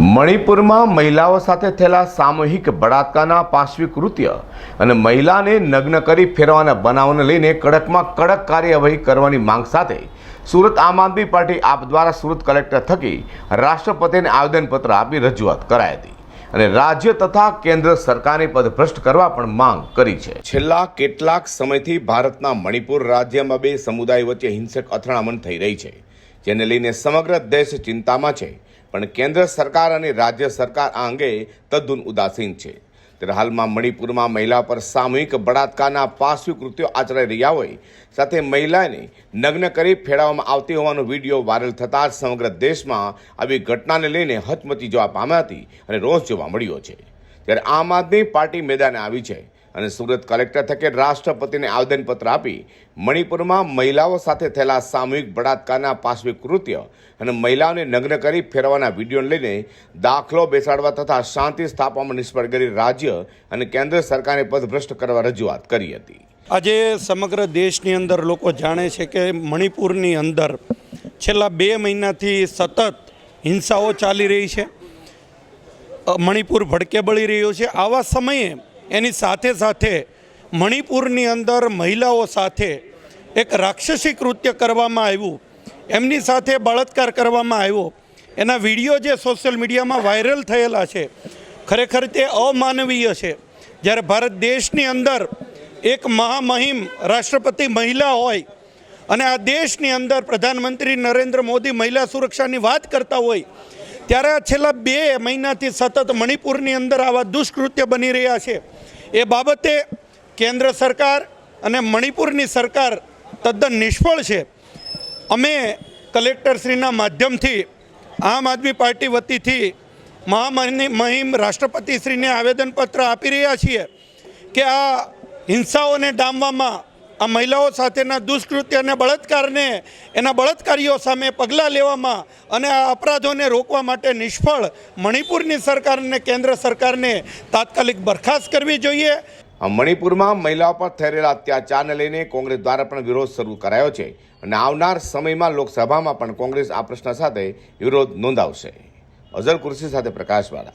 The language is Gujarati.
મણિપુરમાં મહિલાઓ સાથે થયેલા સામૂહિક બળાત્કારના પાશવી કૃત્ય અને મહિલાને નગ્ન કરી ફેરવાના બનાવને લઈને કડકમાં કડક કાર્યવાહી કરવાની માંગ સાથે સુરત આમ આદમી પાર્ટી આપ દ્વારા સુરત કલેક્ટર થકી રાષ્ટ્રપતિને આવેદનપત્ર આપી રજૂઆત કરાઈ હતી અને રાજ્ય તથા કેન્દ્ર સરકારને પદભ્રષ્ટ કરવા પણ માંગ કરી છે. છેલ્લા કેટલાક સમયથી ભારતના મણિપુર રાજ્યમાં બે સમુદાય વચ્ચે હિંસક અથડામણ થઈ રહી છે, જેને લઈને સમગ્ર દેશ ચિંતામાં છે. પણ કેન્દ્ર સરકાર અને રાજ્ય સરકાર આ અંગે તદ્દુન ઉદાસીન છે. ત્યારે હાલમાં મણિપુરમાં મહિલા પર સામૂહિક બળાત્કારના પાર્શ્વી કૃત્યો આચરાઈ રહ્યા હોય, સાથે મહિલાને નગ્ન કરી ફેરવવામાં આવતી હોવાનો વીડિયો વાયરલ થતાં જ સમગ્ર દેશમાં આવી ઘટનાને લઈને હચમચી જવા પામ્યા હતી અને રોષ જોવા મળ્યો છે. ત્યારે આમ આદમી પાર્ટી મેદાને આવી છે. અને સુરત કલેક્ટર થકે રાષ્ટ્રપતિને આવેદનપત્ર આપી મણિપુરમાં મહિલાઓ સાથે થયેલા સામૂહિક બળાત્કારના પાર્શ્વિક કૃત્ય અને મહિલાઓને નગ્ન કરી ફેરવાના વિડીયોને લઈને દાખલો બેસાડવા તથા શાંતિ સ્થાપવામાં નિષ્ફળ કરી રાજ્ય અને કેન્દ્ર સરકારને પદભ્રષ્ટ કરવા રજૂઆત કરી હતી. આજે સમગ્ર દેશની અંદર લોકો જાણે છે કે મણિપુરની અંદર છેલ્લા બે મહિનાથી સતત હિંસાઓ ચાલી રહી છે. મણિપુર ભડકે બળી રહ્યું છે. આવા સમયે એની સાથે સાથે મણિપુરની અંદર મહિલાઓ સાથે એક રાક્ષસી કૃત્ય કરવામાં આવ્યું. એમની સાથે બળાત્કાર કરવામાં આવ્યો. એના વીડિયો જે સોશિયલ મીડિયામાં વાયરલ થયેલા છે, ખરેખર તે અમાનવીય છે. જ્યારે ભારત દેશની અંદર એક મહામહિમ રાષ્ટ્રપતિ મહિલા હોય અને આ દેશની અંદર પ્રધાનમંત્રી નરેન્દ્ર મોદી મહિલા સુરક્ષાની વાત કરતા હોય ત્યારે છેલ્લા બે મહિનાથી સતત મણિપુરની અંદર આવા દુષ્કૃત્ય બની રહ્યા છે. એ બાબતે કેન્દ્ર સરકાર અને મણિપુરની સરકાર તદ્દન નિષ્ફળ છે. અમે કલેક્ટરશ્રીના માધ્યમથી આમ આદમી પાર્ટી વતીથી મહામહિમ રાષ્ટ્રપતિશ્રીને આવેદનપત્ર આપી રહ્યા છીએ કે આ હિંસાઓને ડામવામાં આ મહિલાઓ સાથેના દુષ્કૃત્ય અને બળાત્કારને એના બળાત્કારીઓ સામે પગલાં લેવામાં અને આ અપરાધોને રોકવા માટે નિષ્ફળ મણિપુરની સરકાર અને કેન્દ્ર સરકારને તાત્કાલિક બરખાસ્ત કરવી જોઈએ. મણિપુરમાં મહિલાઓ પર થઈ રહેલા અત્યાચારને લઈને કોંગ્રેસ દ્વારા પણ વિરોધ શરૂ કરાયો છે અને આવનાર સમયમાં લોકસભામાં પણ કોંગ્રેસ આ પ્રશ્ન સાથે વિરોધ નોંધાવશે. અઝર કુર્સી સાથે પ્રકાશવાળા.